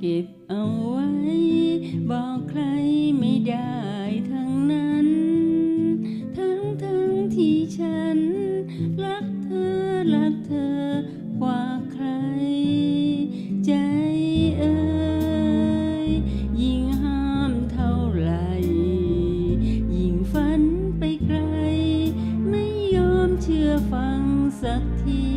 เก็บเอาไว้ บอกใครไม่ได้ทั้งนั้น ทั้งทั้งที่ฉัน รักเธอ รักเธอกว่าใคร ใจเอ่ยยิ่งห้ามเท่าไหร่ยิ่งฝันไปไกล ไม่ยอมเชื่อฟังสักที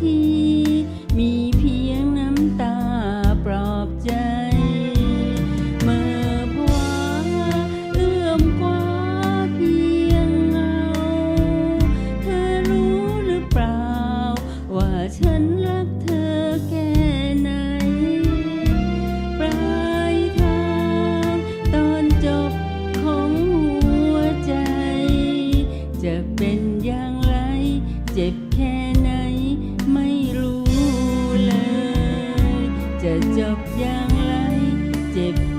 thì จะจบอย่างไรเจ็บ